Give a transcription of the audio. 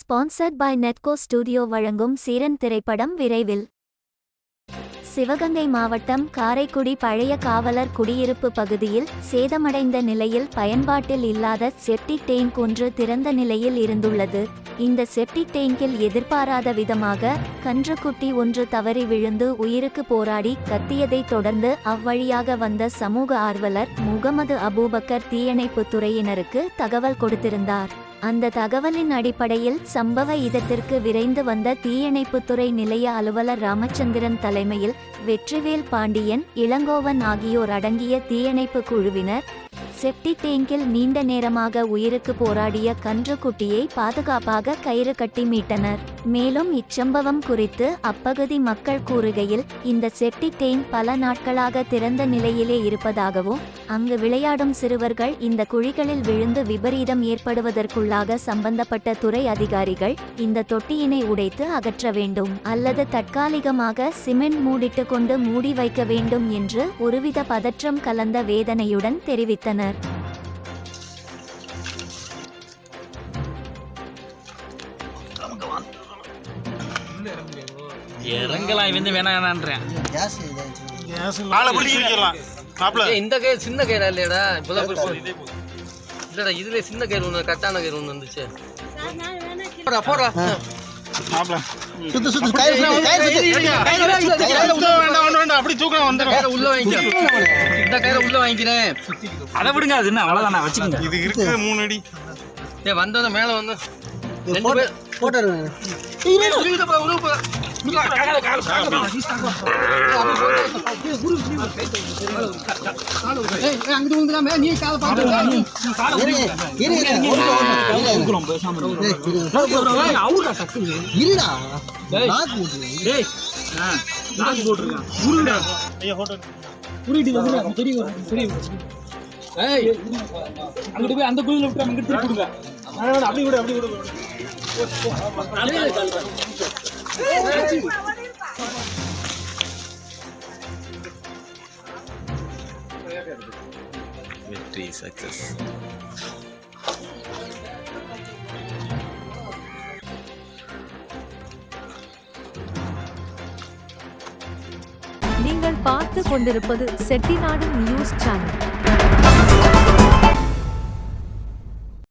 Sponsored by நெட்கோ studio வழங்கும் சீரன் திரைப்படம் விரைவில். சிவகங்கை மாவட்டம் காரைக்குடி பழைய காவலர் குடியிருப்பு பகுதியில் சேதமடைந்த நிலையில் பயன்பாட்டில் இல்லாத செப்டிக் டேங்க் ஒன்று திறந்த நிலையில் இருந்துள்ளது. இந்த செப்டிக் டேங்கில் எதிர்பாராத விதமாக கன்றுக்குட்டி ஒன்று தவறி விழுந்து உயிருக்கு போராடி கத்தியதைத் தொடர்ந்து அவ்வழியாக வந்த சமூக ஆர்வலர் முகமது அபூபக்கர் தீயணைப்புத் துறையினருக்கு தகவல் கொடுத்திருந்தார். அந்த தகவலின் அடிப்படையில் சம்பவ இடத்திற்கு விரைந்து வந்த தீயணைப்புத்துறை நிலைய அலுவலர் ராமச்சந்திரன் தலைமையில் வெற்றிவேல் பாண்டியன் இளங்கோவன் ஆகியோர் அடங்கிய தீயணைப்பு குழுவினர் செப்டிக் டேங்கில் நீண்ட நேரமாக உயிருக்கு போராடிய கன்றுக்குட்டியை பாதுகாப்பாக கயிறு கட்டி மீட்டனர். மேலும் இச்சம்பவம் குறித்து அப்பகுதி மக்கள் கூறுகையில் இந்த செப்டிக் டேங்க் பல நாட்களாக திறந்த நிலையிலே இருப்பதாகவும் அங்கு விளையாடும் சிறுவர்கள் இந்த குழிகளில் விழுந்து விபரீதம் ஏற்படுவதற்குள்ளாக சம்பந்தப்பட்ட துறை அதிகாரிகள் இந்த தொட்டியினை உடைத்து அகற்ற வேண்டும் அல்லது தற்காலிகமாக சிமெண்ட் மூடிட்டு கொண்டு மூடி வைக்க வேண்டும் என்று ஒருவித பதற்றம் கலந்த வேதனையுடன் தெரிவித்தனர். இறங்கலாம் இவன் வந்து வேணாம் வேணான்றேன் கேஸ் இதாச்சு ஆளை பிடிச்சி வைக்கலாம் மாப்பிள ஏய், இந்த கயிறு சின்ன கயிறா இல்லையாடா? இப்பதான் இல்லடா இதுல சின்ன கயிறு ஒண்ணு கட்டான கயிறு ஒண்ணு வந்துச்சு. போடா போடா. மாப்பிள சுத்து சுத்து கயிறு சுத்து கயிறு சுத்து. கயிறு சுத்து வேண்டாம் வேண்டாம் வேண்டாம். அப்படி தூக்கம் வந்துடும் கயிறை உள்ள வாங்கிக்கிறேன். இந்த கயிறை உள்ள வாங்கிக்கிறேன். அதை விடுங்க அது என்ன? அவ்வளோதானே வச்சுக்கோங்க. இது இருக்கு மூணு அடி. ஏ வந்தவன மேல வந்து போட்டோ அங்கிட்டு விழுந்துடாம, நீ காலை இருங்க இருடா போட்டோ ஏய், அங்கிட்டு போய் அந்த குழியில் விட்டு அங்கிட்டு திருப்பி கொடுங்க அப்படி விடு அப்படி விடு வெற்றி சக்சஸ் நீங்கள் பார்த்து கொண்டிருப்பது செட்டிநாடு நியூஸ் சேனல்.